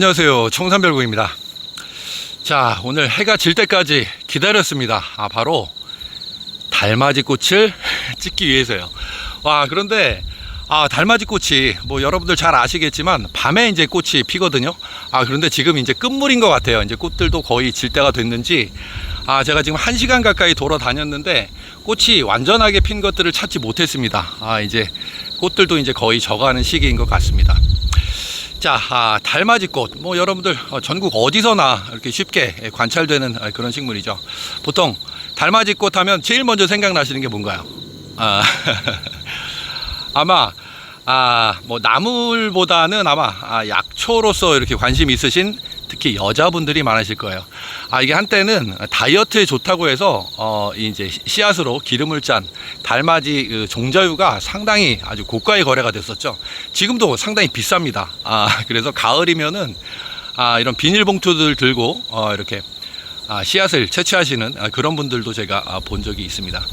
안녕하세요. 청산별구입니다. 자, 오늘 해가 질 때까지 기다렸습니다. 아, 바로 달맞이 꽃을 찍기 위해서요. 와, 그런데 아, 달맞이 꽃이 뭐 여러분들 잘 아시겠지만 밤에 이제 꽃이 피거든요. 아, 그런데 지금 이제 끝물인 것 같아요. 이제 꽃들도 거의 질 때가 됐는지 아, 제가 지금 한 시간 가까이 돌아다녔는데 꽃이 완전하게 핀 것들을 찾지 못했습니다. 아, 이제 꽃들도 이제 거의 져가는 시기인 것 같습니다. 자, 아, 달맞이꽃. 뭐 여러분들 어, 전국 어디서나 이렇게 쉽게 관찰되는 아, 그런 식물이죠. 보통 달맞이꽃 하면 제일 먼저 생각나시는 게 뭔가요? 아, 아마 아, 뭐 나물보다는 아마 아, 약초로서 이렇게 관심 있으신 특히 여자분들이 많으실 거예요. 아, 이게 한때는 다이어트에 좋다고 해서 어, 이제 씨앗으로 기름을 짠 달맞이 그 종자유가 상당히 아주 고가의 거래가 됐었죠. 지금도 상당히 비쌉니다. 아, 그래서 가을이면은 아, 이런 비닐봉투들 들고 어, 이렇게 아, 씨앗을 채취하시는 아, 그런 분들도 제가 아, 본 적이 있습니다.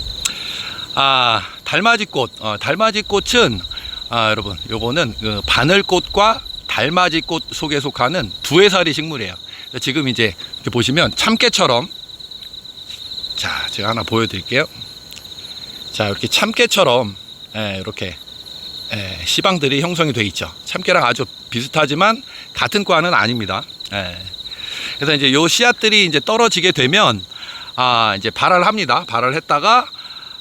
아, 달맞이꽃. 어, 달맞이꽃은 아, 여러분, 요거는 그 바늘꽃과 달맞이꽃 속에 속하는 두해살이 식물이에요. 지금 이제 보시면 참깨처럼 자, 제가 하나 보여드릴게요. 자, 이렇게 참깨처럼 예, 이렇게 예, 시방들이 형성이 돼 있죠. 참깨랑 아주 비슷하지만 같은 과는 아닙니다. 예. 그래서 이제 요 씨앗들이 이제 떨어지게 되면 아 이제 발화를 합니다. 발화를 했다가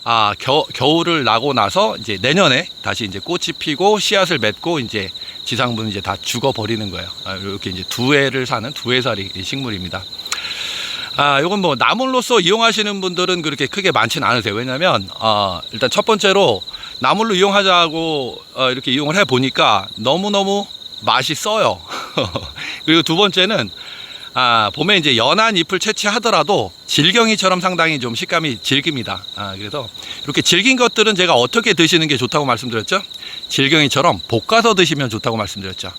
아 겨, 겨울을 나고 나서 이제 내년에 다시 이제 꽃이 피고 씨앗을 맺고 이제 지상부는 이제 다 죽어 버리는 거예요. 아, 이렇게 이제 두 해를 사는 두 해살이 식물입니다. 아, 요건 뭐 나물로서 이용하시는 분들은 그렇게 크게 많지는 않으세요. 왜냐면 어, 일단 첫 번째로 나물로 이용하자고 어, 이렇게 이용을 해 보니까 너무 너무 맛이 써요. 그리고 두 번째는 아, 봄에 이제 연한 잎을 채취하더라도 질경이처럼 상당히 좀 식감이 질깁니다. 아, 그래서 이렇게 질긴 것들은 제가 어떻게 드시는 게 좋다고 말씀드렸죠? 질경이처럼 볶아서 드시면 좋다고 말씀드렸죠.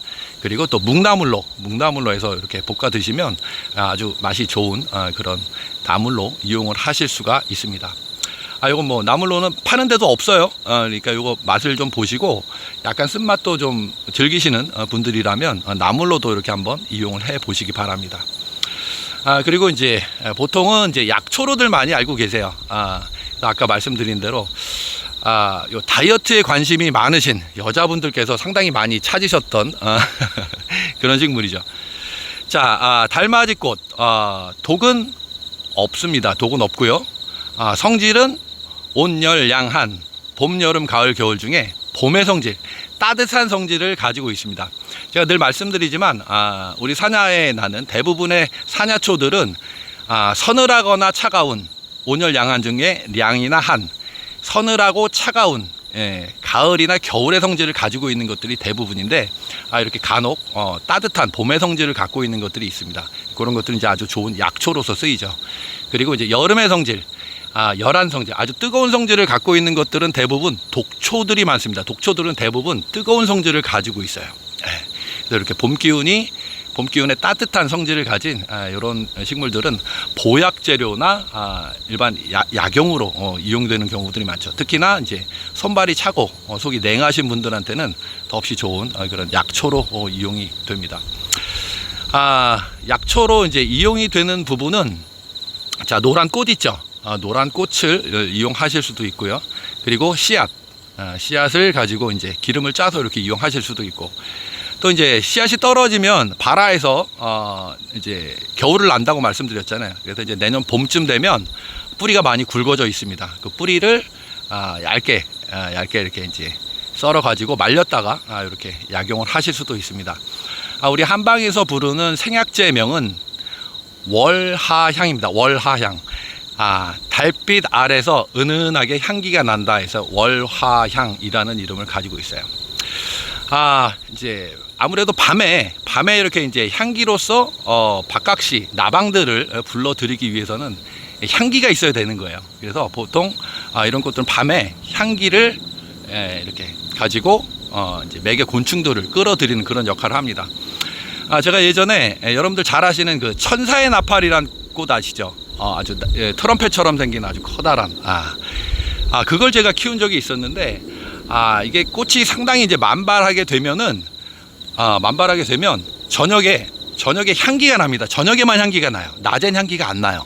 그리고 또 묵나물로, 묵나물로 해서 이렇게 볶아 드시면 아주 맛이 좋은 아, 그런 나물로 이용을 하실 수가 있습니다. 아, 요건 뭐 나물로는 파는 데도 없어요. 어, 그러니까 요거 맛을 좀 보시고 약간 쓴맛도 좀 즐기시는 어, 분들이라면 어, 나물로도 이렇게 한번 이용을 해 보시기 바랍니다. 아, 그리고 이제 보통은 이제 약초로들 많이 알고 계세요. 아, 아까 말씀드린 대로 아, 요 다이어트에 관심이 많으신 여자분들께서 상당히 많이 찾으셨던 아, 그런 식물이죠. 자, 아, 달맞이꽃 아, 독은 없습니다. 독은 없고요. 아, 성질은 온열 양한 봄, 여름, 가을, 겨울 중에 봄의 성질, 따뜻한 성질을 가지고 있습니다. 제가 늘 말씀드리지만 아, 우리 사냐에 나는 대부분의 사냐초들은 아, 서늘하거나 차가운 온열 양한 중에 량이나 한 서늘하고 차가운 예, 가을이나 겨울의 성질을 가지고 있는 것들이 대부분인데 아, 이렇게 간혹 어, 따뜻한 봄의 성질을 갖고 있는 것들이 있습니다. 그런 것들은 이제 아주 좋은 약초로서 쓰이죠. 그리고 이제 여름의 성질, 아, 열한 성질, 아주 뜨거운 성질을 갖고 있는 것들은 대부분 독초들이 많습니다. 독초들은 대부분 뜨거운 성질을 가지고 있어요. 예, 이렇게 봄 기운이 봄 기운의 따뜻한 성질을 가진 아, 이런 식물들은 보약 재료나 아, 일반 야, 약용으로 어, 이용되는 경우들이 많죠. 특히나 이제 손발이 차고 어, 속이 냉하신 분들한테는 더없이 좋은 어, 그런 약초로 어, 이용이 됩니다. 아, 약초로 이제 이용이 되는 부분은 자 노란 꽃 있죠. 아, 노란 꽃을 이용하실 수도 있고요. 그리고 씨앗, 아, 씨앗을 가지고 이제 기름을 짜서 이렇게 이용하실 수도 있고 또 이제 씨앗이 떨어지면 발화해서 어 이제 겨울을 난다고 말씀드렸잖아요. 그래서 이제 내년 봄쯤 되면 뿌리가 많이 굵어져 있습니다. 그 뿌리를 아 얇게 아 얇게 이렇게 이제 썰어 가지고 말렸다가 아 이렇게 약용을 하실 수도 있습니다. 아 우리 한방에서 부르는 생약제 명은 월하향입니다. 월하향. 아, 달빛 아래서 은은하게 향기가 난다 해서 월화향이라는 이름을 가지고 있어요. 아, 이제 아무래도 밤에 밤에 이렇게 이제 향기로서 어, 박각시 나방들을 불러들이기 위해서는 향기가 있어야 되는 거예요. 그래서 보통 아, 이런 꽃들은 밤에 향기를 에, 이렇게 가지고 어, 이제 매개 곤충들을 끌어들이는 그런 역할을 합니다. 아, 제가 예전에 에, 여러분들 잘 아시는 그 천사의 나팔이란 꽃 아시죠? 어, 아주 예, 트럼펫처럼 생긴 아주 커다란 아, 아 그걸 제가 키운 적이 있었는데 아 이게 꽃이 상당히 이제 만발하게 되면은 아 만발하게 되면 저녁에 저녁에 향기가 납니다. 저녁에만 향기가 나요. 낮엔 향기가 안 나요.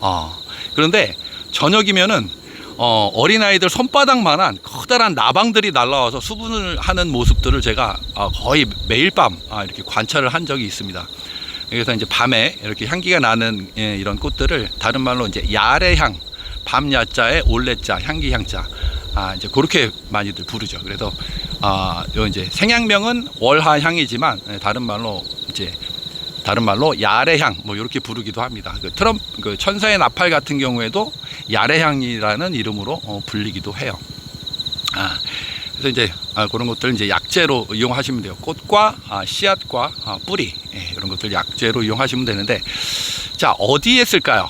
어, 그런데 저녁이면은 어, 어린아이들 손바닥만한 커다란 나방들이 날라와서 수분을 하는 모습들을 제가 어, 거의 매일 밤 아, 이렇게 관찰을 한 적이 있습니다. 그래서 이제 밤에 이렇게 향기가 나는 예, 이런 꽃들을 다른 말로 이제 야래향, 밤야자에 올레자, 향기향자, 아 이제 그렇게 많이들 부르죠. 그래서 아, 요 이제 생양명은 월하향이지만 예, 다른 말로 이제 다른 말로 야래향 뭐 이렇게 부르기도 합니다. 그 트럼 그 천사의 나팔 같은 경우에도 야래향이라는 이름으로 어, 불리기도 해요. 아, 그래서 이제 아, 그런 것들 이제 약재로 이용하시면 돼요. 꽃과 아, 씨앗과 아, 뿌리 예, 이런 것들 약재로 이용하시면 되는데 자 어디에 쓸까요?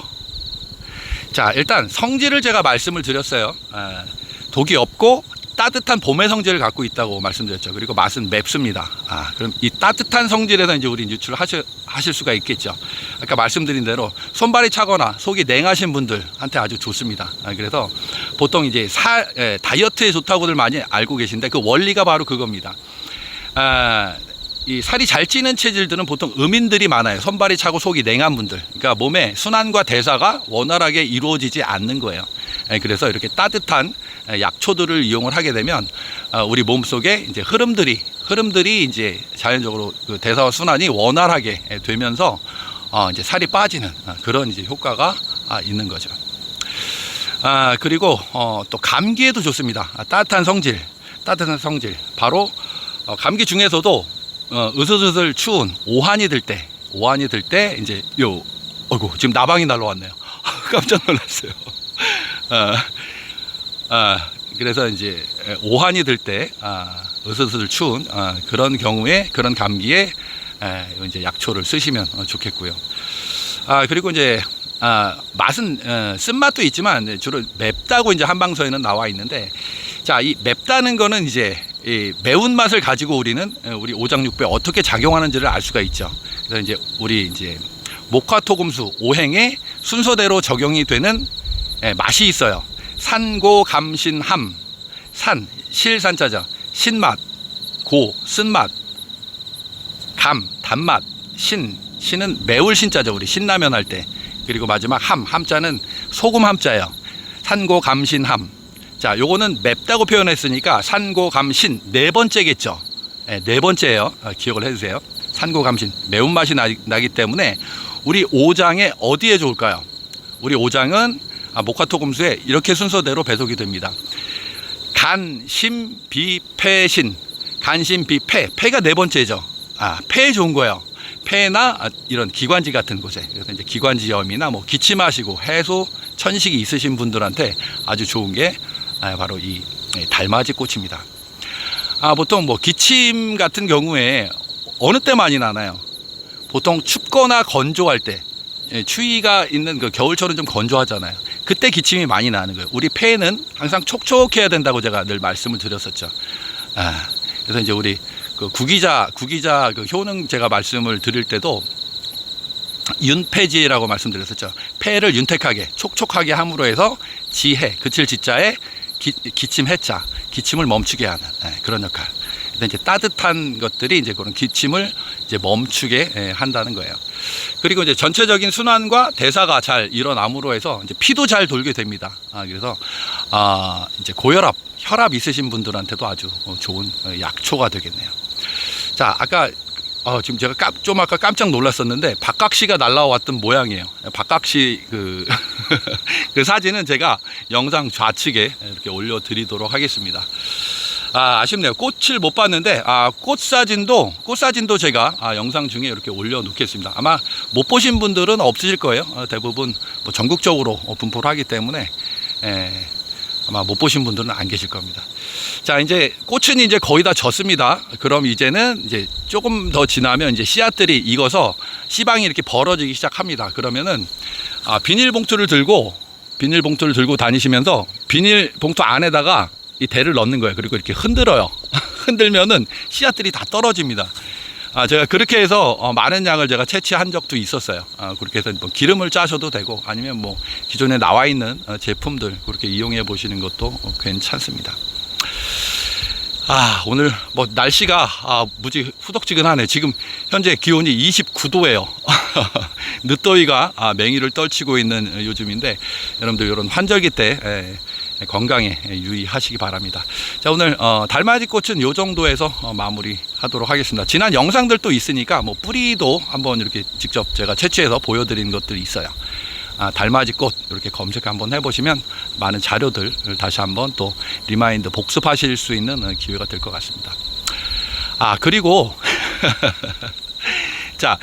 자 일단 성질을 제가 말씀을 드렸어요. 아, 독이 없고 따뜻한 봄의 성질을 갖고 있다고 말씀드렸죠. 그리고 맛은 맵습니다. 아, 그럼 이 따뜻한 성질에서 이제 우리 유출을 하실, 하실 수가 있겠죠. 아까 말씀드린 대로 손발이 차거나 속이 냉하신 분들한테 아주 좋습니다. 아, 그래서 보통 이제 사, 예, 다이어트에 좋다고들 많이 알고 계신데 그 원리가 바로 그겁니다. 아, 이 살이 잘 찌는 체질들은 보통 음인들이 많아요. 손발이 차고 속이 냉한 분들. 그러니까 몸의 순환과 대사가 원활하게 이루어지지 않는 거예요. 예, 그래서 이렇게 따뜻한 예, 약초들을 이용을 하게 되면 어, 우리 몸 속에 이제 흐름들이 흐름들이 이제 자연적으로 그 대사와 순환이 원활하게 예, 되면서 어, 이제 살이 빠지는 어, 그런 이제 효과가 아, 있는 거죠. 아 그리고 어, 또 감기에도 좋습니다. 아, 따뜻한 성질, 따뜻한 성질. 바로 어, 감기 중에서도 어, 으슬으슬 추운 오한이 들 때, 오한이 들 때 이제 요, 어이구 지금 나방이 날라왔네요. 깜짝 놀랐어요. 아, 아, 그래서 이제 오한이 들 때, 아, 으슬으슬 추운 아, 그런 경우에 그런 감기에 에, 이제 약초를 쓰시면 어, 좋겠고요. 아 그리고 이제 아, 맛은 어, 쓴맛도 있지만 주로 맵다고 이제 한방서에는 나와 있는데 자 이 맵다는 거는 이제 이 매운 맛을 가지고 우리는 어, 우리 오장육부에 어떻게 작용하는지를 알 수가 있죠. 그래서 이제 우리 이제 목화토금수 오행에 순서대로 적용이 되는 예, 맛이 있어요. 산고 감신함 산 실산자죠. 신맛 고 쓴맛 감 단맛 신 신은 매울 신자죠. 우리 신라면 할 때. 그리고 마지막 함 함자는 소금 함자예요. 산고 감신함. 자, 요거는 맵다고 표현했으니까 산고 감신 네 번째겠죠. 예, 네 번째예요. 아, 기억을 해 주세요. 산고 감신 매운맛이 나, 나기 때문에 우리 오장에 어디에 좋을까요? 우리 오장은 아, 목화토금수에 이렇게 순서대로 배속이 됩니다. 간, 심, 비, 폐, 신. 간, 심, 비, 폐. 폐가 네 번째죠. 아, 폐에 좋은 거예요. 폐나 아, 이런 기관지 같은 곳에. 그래서 이제 기관지염이나 뭐 기침하시고 해소, 천식이 있으신 분들한테 아주 좋은 게 아, 바로 이 예, 달맞이 꽃입니다. 아, 보통 뭐 기침 같은 경우에 어느 때 많이 나나요? 보통 춥거나 건조할 때 예, 추위가 있는 그 겨울철은 좀 건조하잖아요. 그때 기침이 많이 나는 거예요. 우리 폐는 항상 촉촉해야 된다고 제가 늘 말씀을 드렸었죠. 아, 그래서 이제 우리 그 구기자 구기자 그 효능 제가 말씀을 드릴 때도 윤폐지라고 말씀드렸었죠. 폐를 윤택하게 촉촉하게 함으로 해서 지해 그칠 지자에 기, 기침 해자 기침을 멈추게 하는 예, 그런 역할. 근데 이제 따뜻한 것들이 이제 그런 기침을 이제 멈추게 예, 한다는 거예요. 그리고 이제 전체적인 순환과 대사가 잘 일어남으로 해서 이제 피도 잘 돌게 됩니다. 아, 그래서 아, 이제 고혈압, 혈압 있으신 분들한테도 아주 어, 좋은 어, 약초가 되겠네요. 자, 아까 어, 지금 제가 깜, 좀 아까 깜짝 놀랐었는데 박각시가 날라왔던 모양이에요. 박각시 그, 그 사진은 제가 영상 좌측에 이렇게 올려드리도록 하겠습니다. 아, 아쉽네요. 꽃을 못 봤는데, 아, 꽃 사진도, 꽃 사진도 제가 아, 영상 중에 이렇게 올려놓겠습니다. 아마 못 보신 분들은 없으실 거예요. 어, 대부분 뭐 전국적으로 어, 분포를 하기 때문에, 에, 아마 못 보신 분들은 안 계실 겁니다. 자, 이제 꽃은 이제 거의 다 졌습니다. 그럼 이제는 이제 조금 더 지나면 이제 씨앗들이 익어서 씨방이 이렇게 벌어지기 시작합니다. 그러면은, 아, 비닐봉투를 들고, 비닐봉투를 들고 다니시면서 비닐봉투 안에다가 이 대를 넣는 거예요. 그리고 이렇게 흔들어요. 흔들면은 씨앗들이 다 떨어집니다. 아, 제가 그렇게 해서 어, 많은 양을 제가 채취한 적도 있었어요. 아, 그렇게 해서 뭐 기름을 짜셔도 되고 아니면 뭐 기존에 나와 있는 어, 제품들 그렇게 이용해 보시는 것도 어, 괜찮습니다. 아, 오늘 뭐 날씨가 아, 무지 후덕지근하네. 지금 현재 기온이 29도예요. 늦더위가 아, 맹위를 떨치고 있는 요즘인데 여러분들 이런 환절기 때 에, 건강에 유의하시기 바랍니다. 자, 오늘 어, 달맞이 꽃은 요 정도에서 어, 마무리 하도록 하겠습니다. 지난 영상들도 있으니까 뭐 뿌리도 한번 이렇게 직접 제가 채취해서 보여드린 것들이 있어요. 아, 달맞이 꽃 이렇게 검색 한번 해보시면 많은 자료들 다시 한번 또 리마인드 복습하실 수 있는 어, 기회가 될 것 같습니다. 아 그리고 자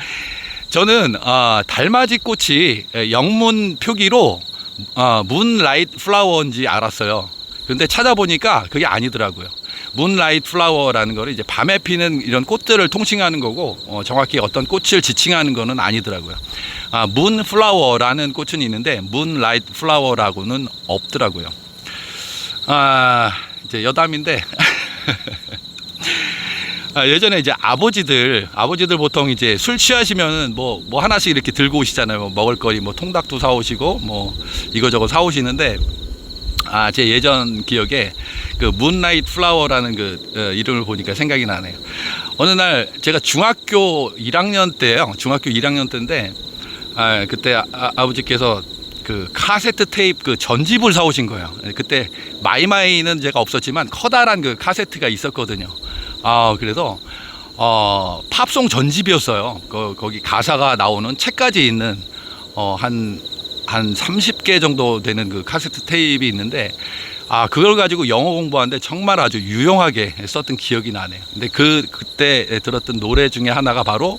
저는 아, 달맞이 꽃이 영문 표기로 아, 문라이트 플라워인지 알았어요. 근데 찾아보니까 그게 아니더라고요. 문라이트 플라워라는 거를 이제 밤에 피는 이런 꽃들을 통칭하는 거고 어, 정확히 어떤 꽃을 지칭하는 거는 아니더라고요. 아, 문 플라워라는 꽃은 있는데 문라이트 플라워라고는 없더라고요. 아, 이제 여담인데 아, 예전에 이제 아버지들 아버지들 보통 이제 술 취하시면은 뭐 뭐 하나씩 이렇게 들고 오시잖아요. 뭐 먹을거리 뭐 통닭도 사 오시고 뭐 이거저거 사 오시는데 아, 제 예전 기억에 그 문라이트 플라워라는 그 어, 이름을 보니까 생각이 나네요. 어느 날 제가 중학교 1학년 때요. 중학교 1학년 때인데 아, 그때 아, 아버지께서 그 카세트 테이프 그 전집을 사 오신 거예요. 그때 마이마이는 제가 없었지만 커다란 그 카세트가 있었거든요. 아, 그래서 어, 팝송 전집이었어요. 그, 거기 가사가 나오는 책까지 있는 어, 한, 한 30개 정도 되는 그 카세트 테이프가 있는데 아, 그걸 가지고 영어 공부하는데 정말 아주 유용하게 썼던 기억이 나네요. 근데 그, 그때 들었던 노래 중에 하나가 바로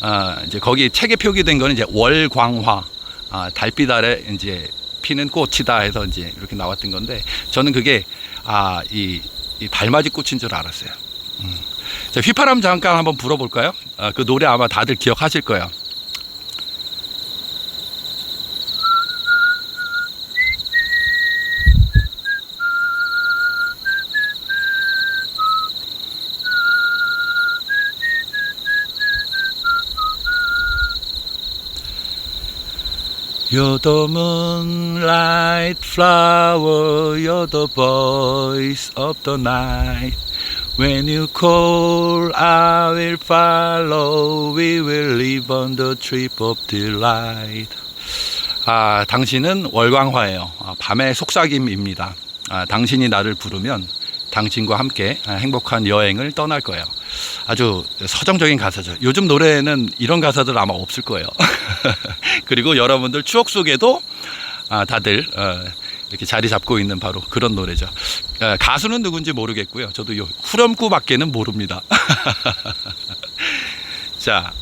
아, 이제 거기 책에 표기된 거는 이제 월광화, 아, 달빛 아래 이제 피는 꽃이다 해서 이제 이렇게 나왔던 건데 저는 그게 아, 이, 이 달맞이 꽃인 줄 알았어요. 음. 자, 휘파람 잠깐 한번 불어볼까요? 아, 그 노래 아마 다들 기억하실 거예요. The moonlight flower, the voice of the night. When you call, I will follow. We will live on the trip of delight. 아, 당신은 월광화예요. 아, 밤의 속삭임입니다. 아, 당신이 나를 부르면 당신과 함께 아, 행복한 여행을 떠날 거예요. 아주 서정적인 가사죠. 요즘 노래는 이런 가사들 아마 없을 거예요. 그리고 여러분들 추억 속에도 아, 다들 어, 이렇게 자리 잡고 있는 바로 그런 노래죠. 어, 가수는 누군지 모르겠고요. 저도 요 후렴구밖에는 모릅니다. 자,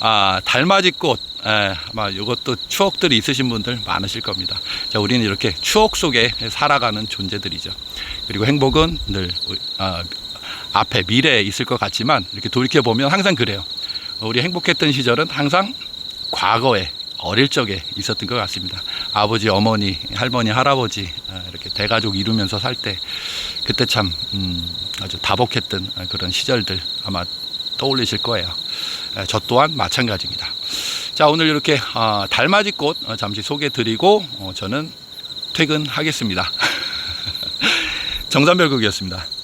아, 달맞이꽃. 에, 아마 이것도 추억들이 있으신 분들 많으실 겁니다. 자, 우리는 이렇게 추억 속에 살아가는 존재들이죠. 그리고 행복은 늘 아, 앞에 미래에 있을 것 같지만 이렇게 돌이켜 보면 항상 그래요. 우리 행복했던 시절은 항상 과거에 어릴 적에 있었던 것 같습니다. 아버지, 어머니, 할머니, 할아버지 아, 이렇게 대가족 이루면서 살 때 그때 참 음, 아주 다복했던 그런 시절들 아마 떠올리실 거예요. 에, 저 또한 마찬가지입니다. 자 오늘 이렇게 아, 달맞이꽃 어, 잠시 소개드리고 어, 저는 퇴근하겠습니다. 정산별극이었습니다.